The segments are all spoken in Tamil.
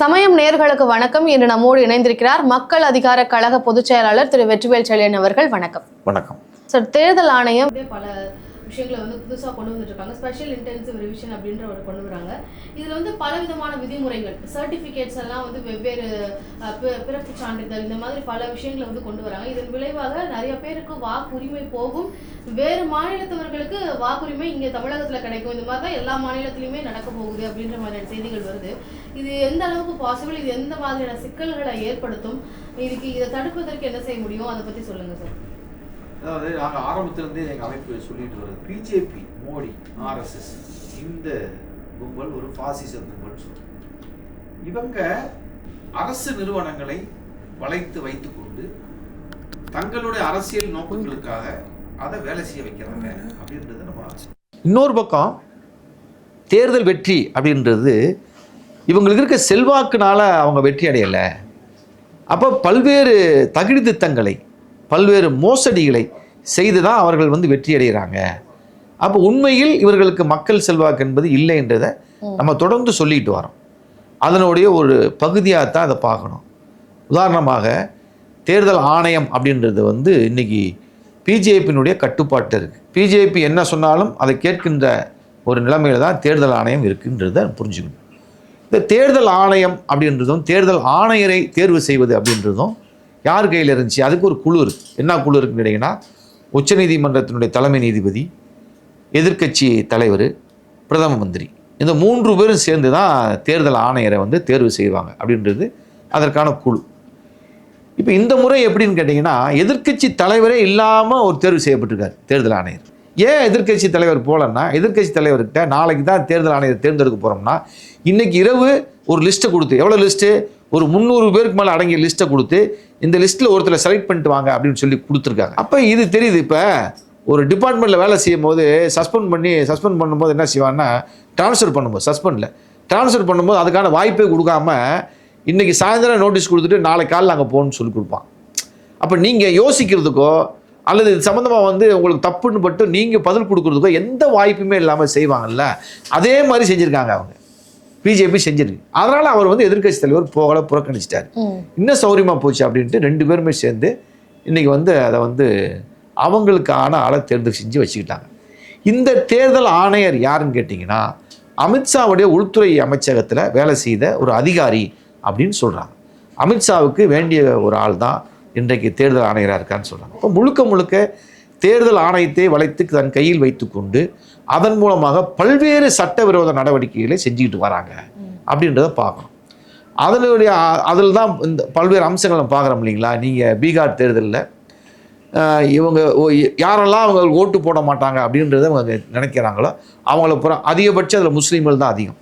சமயம் நேர்களுக்கு வணக்கம். இன்று நம்மோடு இணைந்திருக்கிறார் மக்கள் அதிகார கழக பொதுச் செயலாளர் திரு வெற்றிவேல் செழியன் அவர்கள். வணக்கம். வணக்கம். சார் தேர்தல் ஆணையம் பல விஷயங்களை வந்து புதுசாக கொண்டு வந்துட்டுருக்காங்க. ஸ்பெஷல் இன்டென்சிவ் ரிவிஷன் அப்படின்ற ஒரு கொண்டு வராங்க. இதில் வந்து பல விதமான விதிமுறைகள் சர்டிஃபிகேட்ஸ் எல்லாம் வந்து வெவ்வேறு பிறப்பு சான்றிதழ் இந்த மாதிரி பல விஷயங்களை வந்து கொண்டு வராங்க. இதன் விளைவாக நிறைய பேருக்கு வாக்குரிமை போகும். வேறு மாநிலத்தவர்களுக்கு வாக்குரிமை இங்கே தமிழகத்தில் கிடைக்கும். இந்த மாதிரி தான் எல்லா மாநிலத்திலையுமே நடக்க போகுது அப்படின்ற மாதிரியான செய்திகள் வருது. இது எந்த அளவுக்கு பாசிபிள் இது எந்த மாதிரியான சிக்கல்களை ஏற்படுத்தும்? இதுக்கு இதை தடுப்பதற்கு என்ன செய்ய முடியும்? அதை பற்றி சொல்லுங்கள் சார் அதாவது நாங்கள் ஆரம்பத்திலிருந்தே எங்கள் அமைப்பு சொல்லிட்டு வருது பிஜேபி மோடி ஆர்எஸ்எஸ் இந்த கும்பல் ஒரு பாசிச கும்பல் சொல்றோம். இவங்க அரசு நிறுவனங்களை வளைத்து வைத்துக்கொண்டு தங்களுடைய அரசியல் நோக்கங்களுக்காக அதை வேலை செய்ய வைக்கிறாங்க அப்படின்றது நம்ம இன்னொரு பக்கம் தேர்தல் வெற்றி அப்படின்றது இவங்களுக்கு இருக்க செல்வாக்குனால அவங்க வெற்றி அடையலை. அப்போ பல்வேறு தகுதி திட்டங்களை பல்வேறு மோசடிகளை செய்து தான் அவர்கள் வந்து வெற்றி அடைகிறாங்க அப்போ உண்மையில் இவர்களுக்கு மக்கள் செல்வாக்கு என்பது இல்லைன்றதை நம்ம தொடர்ந்து சொல்லிட்டு வரோம். அதனுடைய ஒரு பகுதியாக தான் அதை பார்க்கணும். உதாரணமாக தேர்தல் ஆணையம் அப்படின்றது வந்து இன்னைக்கு பிஜேபியினுடைய கட்டுப்பாட்டு இருக்குது பிஜேபி என்ன சொன்னாலும் அதை கேட்கின்ற ஒரு நிலைமையில தான் தேர்தல் ஆணையம் இருக்குன்றதை புரிஞ்சுக்கணும். இந்த தேர்தல் ஆணையம் அப்படின்றதும் தேர்தல் ஆணையரை தேர்வு செய்வது அப்படின்றதும் யார் கையில் இருந்துச்சு? அதுக்கு ஒரு குழு இருக்குது என்ன குழு இருக்குன்னு கேட்டிங்கன்னா உச்சநீதிமன்றத்தினுடைய தலைமை நீதிபதி எதிர்க்கட்சி தலைவர் பிரதம மந்திரி. இந்த மூன்று பேரும் சேர்ந்து தான் தேர்தல் ஆணையரை வந்து தேர்வு செய்வாங்க அப்படின்றது அதற்கான குழு. இப்போ இந்த முறை எப்படின்னு கேட்டிங்கன்னா எதிர்க்கட்சி தலைவரே இல்லாமல் ஒரு தேர்வு செய்யப்பட்டிருக்கார் தேர்தல் ஆணையர். ஏன் எதிர்க்கட்சி தலைவர் போகலன்னா எதிர்க்கட்சி தலைவர்கிட்ட நாளைக்கு தான் தேர்தல் ஆணையர் தேர்ந்தெடுக்க போகிறோம்னா இன்றைக்கி இரவு ஒரு லிஸ்ட்டை கொடுத்து எவ்வளோ லிஸ்ட்டு? ஒரு முந்நூறு பேருக்கு மேலே அடங்கிய லிஸ்ட்டை கொடுத்து இந்த லிஸ்ட்டில் ஒருத்தரை செலக்ட் பண்ணிட்டு வாங்க அப்படின்னு சொல்லி கொடுத்துருக்காங்க. அப்போ இது தெரியுது இப்போ ஒரு டிபார்ட்மெண்ட்டில் வேலை செய்யும் போது சஸ்பெண்ட் பண்ணி சஸ்பெண்ட் பண்ணும்போது என்ன செய்வான்னா ட்ரான்ஸ்ஃபர் பண்ணும்போது சஸ்பெண்டில் ட்ரான்ஸ்ஃபர் பண்ணும்போது அதுக்கான வாய்ப்பே கொடுக்காம இன்றைக்கி சாயந்தரம் நோட்டீஸ் கொடுத்துட்டு நாளைக்கு காலையில் அங்கே போகணும்னு சொல்லி கொடுப்பான். அப்போ நீங்கள் யோசிக்கிறதுக்கோ அல்லது இது சம்மந்தமாக வந்து உங்களுக்கு தப்புன்னு பட்டு நீங்கள் பதில் கொடுக்குறதுக்கோ எந்த வாய்ப்புமே இல்லாமல் செய்வாங்கல்ல அதே மாதிரி செஞ்சுருக்காங்க அவங்க. பிஜேபி செஞ்சிருக்கு. அதனால் அவர் வந்து எதிர்க்கட்சி தலைவர் போகல புறக்கணிச்சிட்டார். இன்னும் சௌரியமாக போச்சு அப்படின்ட்டு ரெண்டு பேருமே சேர்ந்து இன்றைக்கி வந்து அதை வந்து அவங்களுக்கான ஆளை தேர்வு செஞ்சு வச்சுக்கிட்டாங்க. இந்த தேர்தல் ஆணையர் யாருன்னு கேட்டிங்கன்னா அமித்ஷாவுடைய உள்துறை அமைச்சகத்தில் வேலை செய்த ஒரு அதிகாரி அப்படின்னு சொல்கிறாங்க அமித்ஷாவுக்கு வேண்டிய ஒரு ஆள் தான் இன்றைக்கு தேர்தல் ஆணையராக இருக்கான்னு சொல்கிறாங்க இப்போ முழுக்க முழுக்க தேர்தல் ஆணையத்தை வளைத்து தன் கையில் வைத்துக்கொண்டு அதன் மூலமாக பல்வேறு சட்டவிரோத நடவடிக்கைகளை செஞ்சுக்கிட்டு வராங்க. அப்படின்றத பார்க்கணும். அதனுடைய அதில் தான் இந்த பல்வேறு அம்சங்களை பார்க்குறோம் இல்லைங்களா? நீங்கள் பீகார் தேர்தலில் இவங்க ஓ- யாரெல்லாம் அவங்க ஓட்டு போட மாட்டாங்க அப்படின்றத அவங்க நினைக்கிறாங்களோ அவங்கள புறம் அதிகபட்சம் அதில் முஸ்லீம்கள் தான் அதிகம்.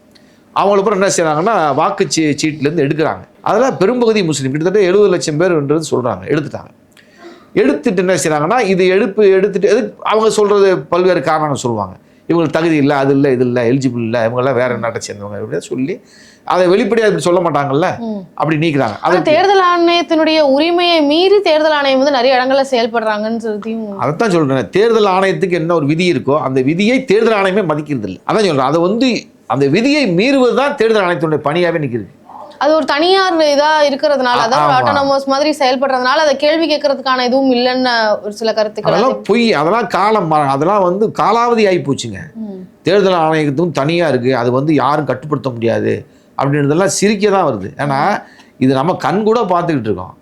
அவங்கள புறம் என்ன செய்கிறாங்கன்னா வாக்கு சீ சீட்லேருந்து எடுக்கிறாங்க. அதெல்லாம் பெரும்பகுதி முஸ்லீம் கிட்டத்தட்ட எழுபது லட்சம் பேர்ன்றது சொல்கிறாங்க எடுத்துட்டாங்க. எடுத்துட்டு என்ன செய்கிறாங்கன்னா இது எடுப்பு எடுத்துட்டு எது அவங்க சொல்கிறது பல்வேறு காரணம் சொல்லுவாங்க. இவங்களுக்கு தகுதி இல்லை அது இல்லை இது இல்லை எலிஜிபிள் இல்லை இவங்கெல்லாம் வேற நாட்டை சேர்ந்தவங்க இப்படின்னு சொல்லி அதை வெளிப்படையாக இப்படி சொல்ல மாட்டாங்கல்ல. அப்படி நீக்கிறாங்க. அதை தேர்தல் ஆணையத்தினுடைய உரிமையை மீறி தேர்தல் ஆணையம் வந்து நிறைய இடங்கள்ல செயல்படுறாங்கன்னு சொல்லியும் அதைத்தான் சொல்றேன். தேர்தல் ஆணையத்துக்கு என்ன ஒரு விதி இருக்கோ அந்த விதியை தேர்தல் ஆணையமே மதிக்கிறது இல்லை அதான் சொல்றேன். அதை வந்து அந்த விதியை மீறுவது தான் தேர்தல் ஆணையத்தினுடைய பணியாகவே நிற்கிறது அது ஒரு தனியார் இதா இருக்கிறதுனால அதாவது. ஆட்டோனமஸ் மாதிரி செயல்படுறதுனால அதை கேள்வி கேட்கறதுக்கான இதுவும் இல்லைன்னு ஒரு சில கருத்துக்கள் அதெல்லாம் பொய் அதெல்லாம் காலம் அதெல்லாம் வந்து காலாவதி ஆகி போச்சுங்க. தேர்தல் ஆணையத்தும் தனியாக இருக்குது அது வந்து யாரும் கட்டுப்படுத்த முடியாது அப்படின்றதெல்லாம் சிரிக்க தான் வருது. ஏன்னா இது நம்ம கண் கூட பார்த்துக்கிட்டு இருக்கோம்.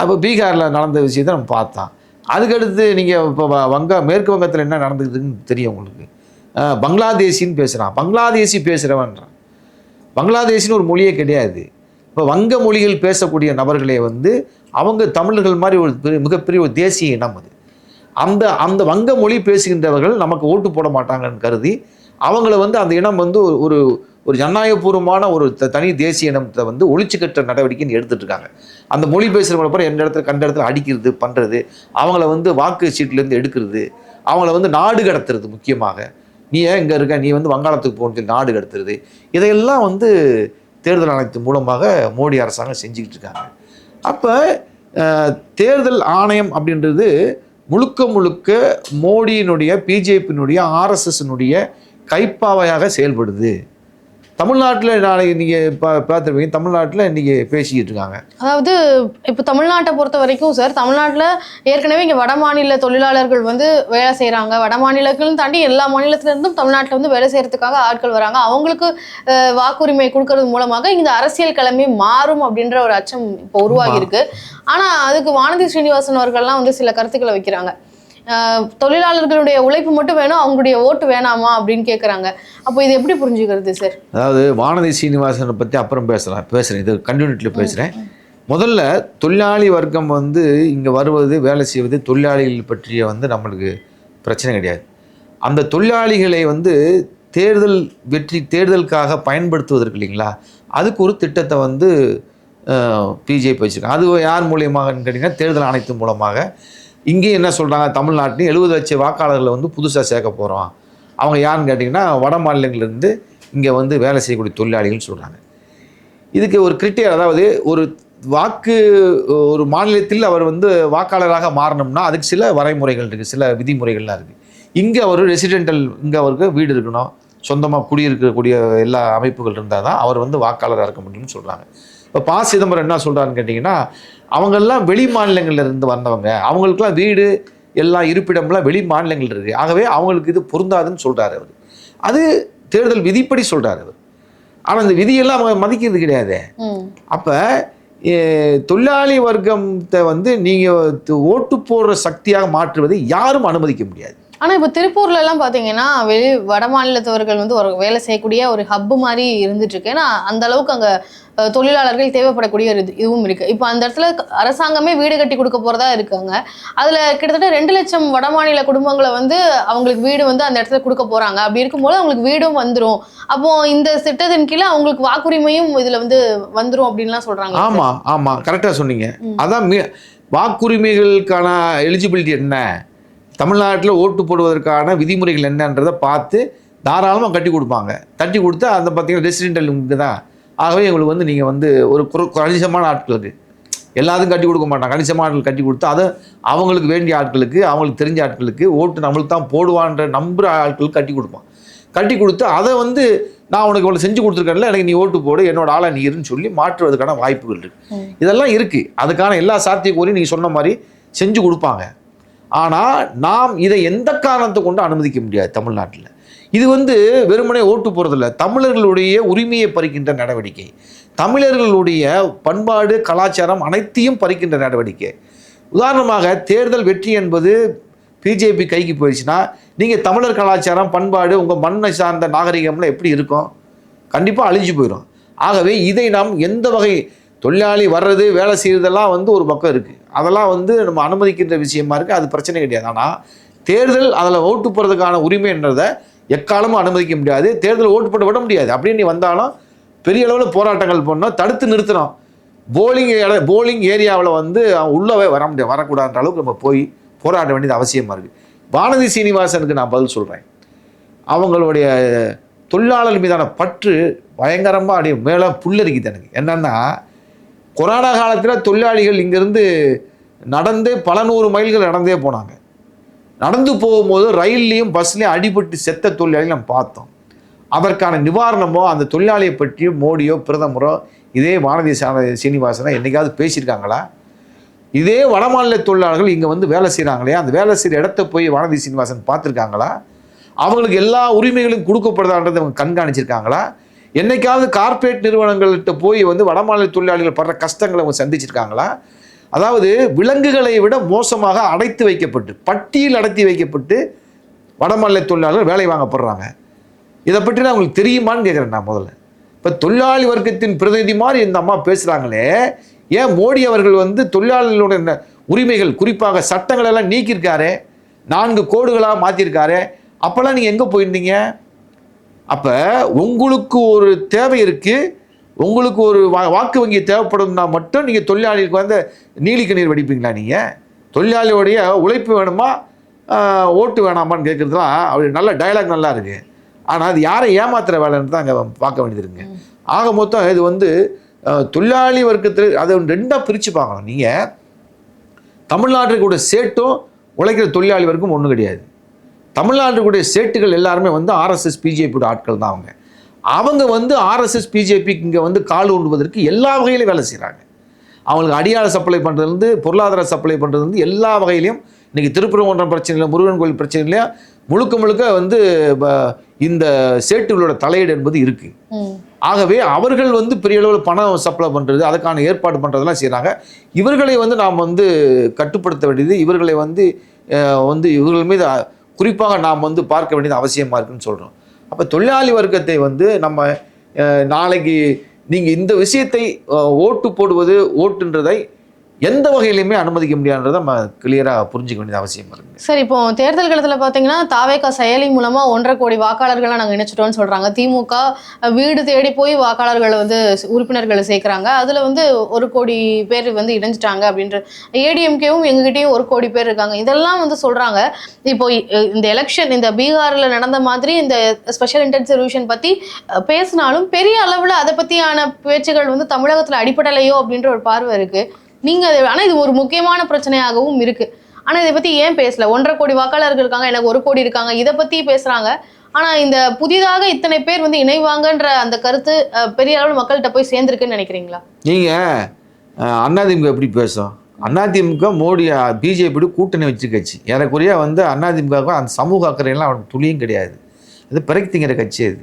அப்போ பீகாரில் நடந்த விஷயத்தை நம்ம பார்த்தோம். அதுக்கடுத்து நீங்கள் இப்போ வங்க மேற்கு வங்கத்தில் என்ன நடந்துக்குதுன்னு தெரியும் உங்களுக்கு. பங்களாதேசின்னு பேசுகிறான் பங்களாதேசி பேசுகிறவன்றான் பங்களாதேஷின்னு ஒரு மொழியே கிடையாது. இப்போ வங்க மொழிகள் பேசக்கூடிய நபர்களே வந்து அவங்க தமிழர்கள் மாதிரி ஒரு மிகப்பெரிய ஒரு தேசிய இனம் அது. அந்த அந்த வங்க மொழி பேசுகின்றவர்கள் நமக்கு ஓட்டு போட மாட்டாங்கன்னு கருதி அவங்கள வந்து அந்த இனம் வந்து ஒரு- ஒரு ஜனநாயகபூர்வமான ஒரு த- தனி தேசிய இனத்தை வந்து ஒழிச்சு கட்டுற நடவடிக்கைன்னு எடுத்துகிட்டு இருக்காங்க. அந்த மொழி பேசுகிறவங்கள அப்புறம் எந்த இடத்துல கண்ட இடத்துல அடிக்கிறது பண்ணுறது அவங்கள வந்து வாக்கு சீட்லேருந்து எடுக்கிறது அவங்கள வந்து நாடு கடத்துறது முக்கியமாக. நீ ஏன் இங்கே இருக்க? நீ வந்து வங்காளத்துக்கு போகணும்னு சொல்லி நாடு கடத்துறது இதையெல்லாம் வந்து தேர்தல் ஆணையத்தின் மூலமாக மோடி அரசாங்கம் செஞ்சுக்கிட்டு இருக்காங்க. அப்போ தேர்தல் ஆணையம் அப்படின்றது முழுக்க முழுக்க மோடியினுடைய பிஜேபியினுடைய ஆர்எஸ்எஸ்னுடைய கைப்பாவையாக செயல்படுது. தமிழ்நாட்டில் நாளைக்கு நீங்கள் பா பார்த்துருப்பீங்க. தமிழ்நாட்டில் இன்றைக்கி பேசிக்கிட்டு இருக்காங்க. அதாவது இப்போ தமிழ்நாட்டை பொறுத்த வரைக்கும் சார் தமிழ்நாட்டில் ஏற்கனவே இங்கே வட மாநில தொழிலாளர்கள் வந்து வேலை செய்கிறாங்க வட மாநிலங்களும் தாண்டி எல்லா மாநிலத்துல இருந்தும் தமிழ்நாட்டில் வந்து வேலை செய்யறதுக்காக ஆட்கள் வராங்க. அவங்களுக்கு வாக்குரிமை கொடுக்கறது மூலமாக இந்த அரசியல் கிழமை மாறும் அப்படின்ற ஒரு அச்சம் இப்போ உருவாகி இருக்கு. ஆனால் அதுக்கு வானதி ஸ்ரீனிவாசன் அவர்கள்லாம் வந்து சில கருத்துக்களை வைக்கிறாங்க. தொழிலாளர்களுடைய உழைப்பு மட்டும் வேணும் அவங்களுடைய ஓட்டு வேணாமா அப்படின்னு கேட்குறாங்க அப்போ இது எப்படி புரிஞ்சுக்கிறது சார் அதாவது வானதி சீனிவாசனை பற்றி அப்புறம் பேசலாம். பேசுகிறேன் இது கண்டினியூட்டியில் பேசுகிறேன் முதல்ல தொழிலாளி வர்க்கம் வந்து இங்கே வருவது வேலை செய்வது தொழிலாளிகள் பற்றிய வந்து நம்மளுக்கு பிரச்சனை கிடையாது. அந்த தொழிலாளிகளை வந்து தேர்தல் வெற்றி தேர்தலுக்காக பயன்படுத்துவதற்கு இல்லைங்களா? அதுக்கு ஒரு திட்டத்தை வந்து பிஜேபி வச்சுருக்காங்க. அது யார் மூலியமாகன்னு கேட்டிங்கன்னா தேர்தல் ஆணையத்தின் மூலமாக இங்கேயும் என்ன சொல்கிறாங்க தமிழ்நாட்டிலையும் எழுபது லட்சம் வாக்காளர்களை வந்து புதுசாக சேர்க்க போகிறோம் அவங்க யாருன்னு கேட்டிங்கன்னா வட மாநிலங்கள்லேருந்து இங்கே வந்து வேலை செய்யக்கூடிய தொழிலாளிகள்னு சொல்கிறாங்க இதுக்கு ஒரு கிரிட்டேர் அதாவது ஒரு வாக்கு ஒரு மாநிலத்தில் அவர் வந்து வாக்காளராக மாறணும்னா அதுக்கு சில வரைமுறைகள் இருக்குது சில விதிமுறைகள்லாம் இருக்குது இங்கே அவர் ரெசிடென்டல் இங்கே அவருக்கு வீடு இருக்கணும். சொந்தமாக குடியிருக்கக்கூடிய எல்லா அமைப்புகள் இருந்தால் தான் அவர் வந்து வாக்காளராக இருக்க முடியும்னு சொல்கிறாங்க இப்போ ப சிதம்பரம் என்ன சொல்கிறாருன்னு கேட்டிங்கன்னா அவங்கெல்லாம் வெளி மாநிலங்கள்ல இருந்து வந்தவங்க. அவங்களுக்குலாம் வீடு எல்லா இருப்பிடம்லாம் வெளி மாநிலங்கள் இருக்குது ஆகவே அவங்களுக்கு இது பொருந்தாதுன்னு சொல்கிறாரு அவர். அது தேர்தல் விதிப்படி சொல்கிறார் அவர். ஆனால் இந்த விதியெல்லாம் அவங்க மதிக்கிறது கிடையாது. அப்போ தொழிலாளி வர்க்கத்தை வந்து நீங்கள் ஓட்டு போடுற சக்தியாக மாற்றுவதை யாரும் அனுமதிக்க முடியாது. ஆனா இப்போ திருப்பூர்ல எல்லாம் பாத்தீங்கன்னா வெளி வட மாநிலத்தவர்கள் வந்து ஒரு வேலை செய்யக்கூடிய ஒரு ஹப்பு மாதிரி இருந்துட்டு இருக்கு. ஏன்னா அந்த அளவுக்கு அங்க தொழிலாளர்கள் தேவைப்படக்கூடிய ஒரு இது- இதுவும் இருக்கு. இப்போ அந்த இடத்துல அரசாங்கமே வீடு கட்டி கொடுக்க போறதா இருக்காங்க. அதுல கிட்டத்தட்ட ரெண்டு லட்சம் வட மாநில குடும்பங்களை வந்து அவங்களுக்கு வீடு வந்து அந்த இடத்துல கொடுக்க போறாங்க. அப்படி இருக்கும்போது அவங்களுக்கு வீடும் வந்துரும். அப்போ இந்த திட்டத்தின் கீழே அவங்களுக்கு வாக்குரிமையும் இதுல வந்து வந்துரும் அப்படின்லாம் சொல்றாங்க. ஆமாம் ஆமாம் கரெக்டாக சொன்னீங்க. அதான் வாக்குரிமைகளுக்கான எலிஜிபிலிட்டி என்ன? தமிழ்நாட்டில் ஓட்டு போடுவதற்கான விதிமுறைகள் என்னன்றதை பார்த்து தாராளமாக கட்டி கொடுப்பாங்க. தட்டி கொடுத்தா அந்த பார்த்தீங்கன்னா ரெசிடென்டல் தான். ஆகவே எங்களுக்கு வந்து நீங்கள் வந்து ஒரு கணிசமான ஆட்களுக்கு எல்லாத்துக்கும் கட்டி கொடுக்க மாட்டாங்க. கணிசமான ஆட்கள் கட்டி கொடுத்து அதை அவங்களுக்கு வேண்டிய ஆட்களுக்கு அவங்களுக்கு தெரிஞ்ச ஆட்களுக்கு ஓட்டு நம்மளுக்கு தான் போடுவான்ற நம்புகிற ஆட்களுக்கு கட்டி கொடுப்பான். கட்டி கொடுத்து அதை வந்து நான் உனக்கு இவ்வளோ செஞ்சு கொடுத்துருக்கேன்ல எனக்கு நீ ஓட்டு போடு என்னோட ஆளை நீ இருன்னு சொல்லி மாற்றுவதற்கான வாய்ப்புகள் இருக்கு. ம். இதெல்லாம் இருக்குது அதுக்கான எல்லா சாத்தியக்கூறையும் நீங்கள் சொன்ன மாதிரி செஞ்சு கொடுப்பாங்க. ஆனால் நாம் இதை எந்த காரணத்தை கொண்டு அனுமதிக்க முடியாது தமிழ்நாட்டில்? இது வந்து வெறுமனே ஓட்டு போகிறதில்ல தமிழர்களுடைய உரிமையை பறிக்கின்ற நடவடிக்கை. தமிழர்களுடைய பண்பாடு கலாச்சாரம் அனைத்தையும் பறிக்கின்ற நடவடிக்கை. உதாரணமாக தேர்தல் வெற்றி என்பது பிஜேபி கைக்கு போயிடுச்சுன்னா நீங்கள் தமிழர் கலாச்சாரம் பண்பாடு உங்கள் மண்ணை சார்ந்த நாகரிகம்லாம் எப்படி இருக்கும்? கண்டிப்பாக அழிஞ்சு போயிடும். ஆகவே இதை நாம் எந்த வகை தொழிலாளி வர்றது வேலை செய்கிறதெல்லாம் வந்து ஒரு பக்கம் இருக்குது அதெல்லாம் வந்து நம்ம அனுமதிக்கின்ற விஷயமா இருக்குது அது பிரச்சனை கிடையாது. ஆனால் தேர்தல் அதில் ஓட்டு போடுறதுக்கான உரிமைன்றதை எக்காலமும் அனுமதிக்க முடியாது. தேர்தல் ஓட்டு போட்டு விட முடியாது. அப்படின்னு நீ வந்தாலும் பெரிய அளவில் போராட்டங்கள் பண்ணோம் தடுத்து நிறுத்தணும். போலிங் போலிங் ஏரியாவில் வந்து அவன் உள்ளவே வர முடியாது. வரக்கூடாதுன்ற அளவுக்கு நம்ம போய் போராட வேண்டியது அவசியமாக இருக்குது வானதி சீனிவாசனுக்கு நான் பதில் சொல்கிறேன் அவங்களுடைய தொழிலாளர் மீதான பற்று பயங்கரமாக அப்படியே மேலே புல்லரிக்குது எனக்கு. என்னென்னா கொரோனா காலத்தில் தொழிலாளிகள் இங்கேருந்து நடந்தே பல நூறு மைல்கள் நடந்தே போனாங்க. நடந்து போகும்போது ரயில்லையும் பஸ்லேயும் அடிபட்டு செத்த தொழிலாளி நம்ம பார்த்தோம். அதற்கான நிவாரணமோ அந்த தொழிலாளியை பற்றியோ மோடியோ பிரதமரோ இதே வானதி சா- என்றைக்காவது பேசியிருக்காங்களா? இதே வடமாநில தொழிலாளர்கள் இங்கே வந்து வேலை செய்கிறாங்களே அந்த வேலை செய்கிற இடத்த போய் வானதி சீனிவாசன் பார்த்துருக்காங்களா? அவங்களுக்கு எல்லா உரிமைகளும் கொடுக்கப்படுதான்றதை அவங்க கண்காணிச்சிருக்காங்களா? என்னைக்காவது கார்ப்பரேட் நிறுவனங்கள்கிட்ட போய் வந்து வடமாநில தொழிலாளிகள் படுற கஷ்டங்களை அவங்க சந்திச்சிருக்காங்களா? அதாவது விலங்குகளை விட மோசமாக அடைத்து வைக்கப்பட்டு பட்டியல் அடைத்து வைக்கப்பட்டு வடமாநில தொழிலாளர்கள் வேலை வாங்கப்படுறாங்க. இதை பற்றி நான் உங்களுக்கு தெரியுமான்னு கேட்குறேன் நான் முதல்ல. இப்போ தொழிலாளி வர்க்கத்தின் பிரதிநிதி மாதிரி இந்த அம்மா பேசுகிறாங்களே ஏன் மோடி அவர்கள் வந்து தொழிலாளர்களுடைய உரிமைகள் குறிப்பாக சட்டங்களெல்லாம் நீக்கியிருக்காரு நான்கு கோடுகளாக மாற்றிருக்காரு அப்போல்லாம் நீங்கள் எங்கே போயிருந்தீங்க? அப்போ உங்களுக்கு ஒரு தேவை இருக்குது உங்களுக்கு ஒரு வா வாக்கு வங்கி தேவைப்படும்னா மட்டும் நீங்கள் தொழிலாளிக்கு வந்து நீலிக்க நீர் வடிப்பீங்களா நீங்கள் தொழிலாளியோடைய உழைப்பு வேணுமா ஓட்டு வேணாமான்னு கேட்குறதுலாம் அப்படி நல்ல டயலாக் நல்லா இருக்குது ஆனால் அது யாரை ஏமாத்துற வேலைன்னு தான் அங்கே பார்க்க வேண்டியது இருக்குங்க ஆக மொத்தம் இது வந்து தொழிலாளி வர்க்கத்தில் அதை ரெண்டாக பிரித்து பார்க்கணும். நீங்கள் தமிழ்நாட்டுக்குடைய சேட்டும் உழைக்கிற தொழிலாளி வர்க்கம் ஒன்றும் கிடையாது. தமிழ்நாட்டுக்குடைய சேட்டுகள் எல்லாருமே வந்து ஆர்எஸ்எஸ் பிஜேபியோட ஆட்கள் தான் அவங்க. அவங்க வந்து ஆர்எஸ்எஸ் பிஜேபிக்கு இங்கே வந்து கால் ஊண்டுவதற்கு எல்லா வகையிலும் வேலை செய்கிறாங்க அவங்களுக்கு அடியாள சப்ளை பண்ணுறதுலேருந்து பொருளாதார சப்ளை பண்ணுறதுலேருந்து எல்லா வகையிலையும் இன்றைக்கி திருப்பரங்குன்றம் பிரச்சனையில் முருகன் கோயில் பிரச்சனையிலையும் முழுக்க முழுக்க வந்து இந்த சேட்டுகளோட தலையீடு என்பது இருக்குது. ஆகவே அவர்கள் வந்து பெரிய அளவில் பணம் சப்ளை பண்ணுறது அதுக்கான ஏற்பாடு பண்ணுறதெல்லாம் செய்கிறாங்க இவர்களை வந்து நாம் வந்து கட்டுப்படுத்த வேண்டியது இவர்களை வந்து வந்து இவர்கள் மீது குறிப்பாக நாம் வந்து பார்க்க வேண்டியது அவசியமாக இருக்குன்னு சொல்கிறோம் அப்போ தொழிலாளி வர்க்கத்தை வந்து நம்ம நாளைக்கு நீங்கள் இந்த விஷயத்தை ஓட்டு போடுவது ஓட்டுன்றதை எந்த வகையிலையுமே அனுமதிக்க முடியாதுன்றதை நம்ம கிளியராக புரிஞ்சுக்க வேண்டியது அவசியமாக இருக்குது சார் இப்போ தேர்தல் காலத்தில் பார்த்தீங்கன்னா தாவேகா செயலி மூலமாக ஒன்றரை கோடி வாக்காளர்களை நாங்கள் இணைச்சிட்டோம்னு சொல்கிறாங்க திமுக வீடு தேடி போய் வாக்காளர்களை வந்து உறுப்பினர்களை சேர்க்குறாங்க. அதில் வந்து ஒரு கோடி பேர் வந்து இணைஞ்சிட்டாங்க அப்படின்ற ஏடிஎம்கேவும் எங்ககிட்டயும் ஒரு கோடி பேர் இருக்காங்க. இதெல்லாம் வந்து சொல்கிறாங்க இப்போ இந்த எலெக்ஷன் இந்த பீகாரில் நடந்த மாதிரி இந்த ஸ்பெஷல் இன்டென்சிவ் பற்றி பேசினாலும் பெரிய அளவில் அதை பற்றியான பேச்சுகள் வந்து தமிழகத்தில் அடிப்படலையோ அப்படின்ற ஒரு பார்வை இருக்குது நீங்கள் அது- ஆனால் இது ஒரு முக்கியமான பிரச்சனையாகவும் இருக்குது ஆனால் இதை பற்றி ஏன் பேசல? ஒன்றரை கோடி வாக்காளர்கள் இருக்காங்க எனக்கு ஒரு கோடி இருக்காங்க இதை பற்றி பேசுகிறாங்க ஆனால் இந்த புதிதாக இத்தனை பேர் வந்து இணைவாங்கன்ற அந்த கருத்து பெரிய அளவில் மக்கள்கிட்ட போய் சேர்ந்துருக்குன்னு நினைக்கிறீங்களா? நீங்கள் அதிமுக எப்படி பேசும்? அதிமுக மோடி பிஜேபி கூட்டணி வச்சு கட்சி ஏறக்குறைய வந்து அதிமுக அந்த சமூக அக்கறையெல்லாம் அவனுக்கு துளியும் கிடையாது. அது பிறக்கி திங்கிற கட்சி அது.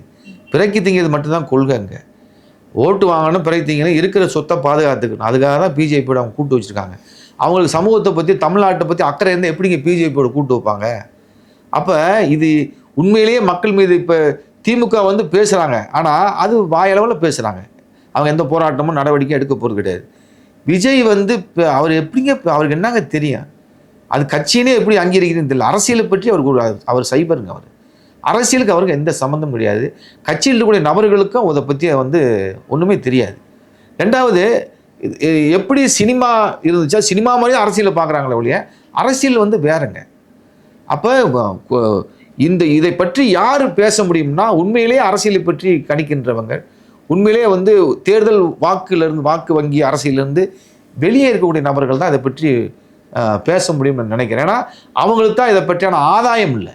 பிறக்கி திங்கிறது மட்டும்தான் கொள்கை அங்கே ஓட்டு வாங்கணும் பிறகு இருக்கிற சொத்தை பாதுகாத்துக்கணும். அதுக்காக தான் பிஜேபியோட அவங்க கூட்டு வச்சுருக்காங்க. அவங்களுக்கு சமூகத்தை பற்றி தமிழ்நாட்டை பற்றி அக்கறை இருந்தால் எப்படிங்க பிஜேபியோட கூட்டு வைப்பாங்க? அப்போ இது உண்மையிலேயே மக்கள் மீது இப்போ திமுக வந்து பேசுகிறாங்க ஆனால் அது வாயளவில் பேசுகிறாங்க அவங்க எந்த போராட்டமும் நடவடிக்கையும் எடுக்க போகிறது கிடையாது. விஜய் வந்து இப்போ அவர் எப்படிங்க அவருக்கு என்னங்க தெரியும்? அது கட்சியினே எப்படி அங்கீகரிக்கிறதுன்னு தெரியல. அரசியலை பற்றி அவருக்கு அவர் சைபருங்க அவர். அரசியலுக்கு அவருக்கு எந்த சம்மந்தம் கிடையாது. கட்சியில் இருக்கக்கூடிய நபர்களுக்கும் அதை பற்றி வந்து ஒன்றுமே தெரியாது. ரெண்டாவது எப்படி சினிமா இருந்துச்சா சினிமா மாதிரியும் அரசியலை பார்க்குறாங்களே ஒழிய அரசியல் வந்து வேறங்க. அப்போ இந்த இதை பற்றி யார் பேச முடியும்னா உண்மையிலேயே அரசியலை பற்றி கணிக்கின்றவங்க. உண்மையிலேயே வந்து தேர்தல் வாக்குலேருந்து வாக்கு வங்கி அரசியலேருந்து வெளியே இருக்கக்கூடிய நபர்கள் தான் இதை பற்றி பேச முடியும்னு நினைக்கிறேன். ஏன்னா அவங்களுக்கு தான் இதை பற்றியான ஆதாயம் இல்லை.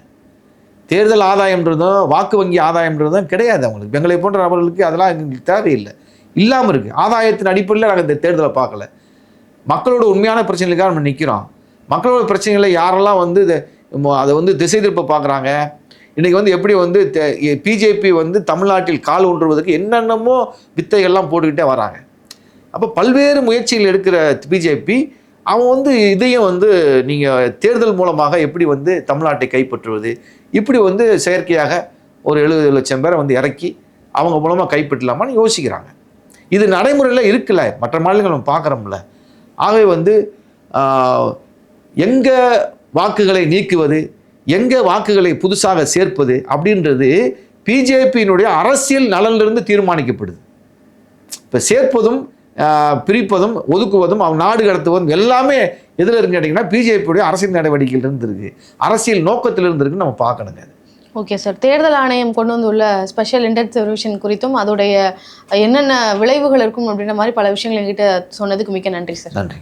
தேர்தல் ஆதாயம்ன்றதும் வாக்கு வங்கி ஆதாயம்ன்றதும் கிடையாது அவங்களுக்கு. எங்களை போன்ற நபர்களுக்கு அதெல்லாம் எங்களுக்கு தேவையில்லை. இல்லாமல் இருக்குது ஆதாயத்தின் அடிப்படையில் நாங்கள் இந்த தேர்தலை பார்க்கல. மக்களோட உண்மையான பிரச்சனைகளுக்காக நம்ம நிற்கிறோம் மக்களோட பிரச்சனைகளை யாரெல்லாம் வந்து இதை அதை வந்து திசை திருப்ப பார்க்குறாங்க? இன்றைக்கி வந்து எப்படி வந்து பிஜேபி வந்து தமிழ்நாட்டில் கால் ஊன்றுவதற்கு என்னென்னமோ வித்தைகள்லாம் போட்டுக்கிட்டே வராங்க. அப்போ பல்வேறு முயற்சிகள் எடுக்கிற பிஜேபி அவன் வந்து இதையும் வந்து நீங்கள் தேர்தல் மூலமாக எப்படி வந்து தமிழ்நாட்டை கைப்பற்றுவது? இப்படி வந்து செயற்கையாக ஒரு எழுபது லட்சம் பேரை வந்து இறக்கி அவங்க மூலமாக கைப்பற்றலாமான்னு யோசிக்கிறாங்க. இது நடைமுறையில் இருக்குல்ல. மற்ற மாநிலங்கள் நம்ம பார்க்குறோம்ல. ஆகவே வந்து எங்கே வாக்குகளை நீக்குவது எங்கே வாக்குகளை புதுசாக சேர்ப்பது அப்படின்றது பிஜேபியினுடைய அரசியல் நலனிலிருந்து தீர்மானிக்கப்படுது. இப்போ சேர்ப்பதும் பிரிப்பதும் ஒதுக்குவதும் அவன் நாடு கடத்துவதும் எல்லாமே எதில் இருக்கு கேட்டிங்கன்னா பிஜேபியுடைய அரசியல் நடவடிக்கையிலிருந்து இருக்கு. அரசியல் நோக்கத்திலிருந்து இருக்குன்னு நம்ம பார்க்கணுங்க. Okay sir. தேர்தல் ஆணையம் கொண்டு வந்துள்ள ஸ்பெஷல் இன்டென்சிவ் ரிவிஷன் குறித்தும் அதோடைய என்னென்ன விளைவுகள் இருக்கும் அப்படின்ற மாதிரி பல விஷயங்கள் எங்கிட்ட சொன்னதுக்கு மிக்க நன்றி சார். நன்றி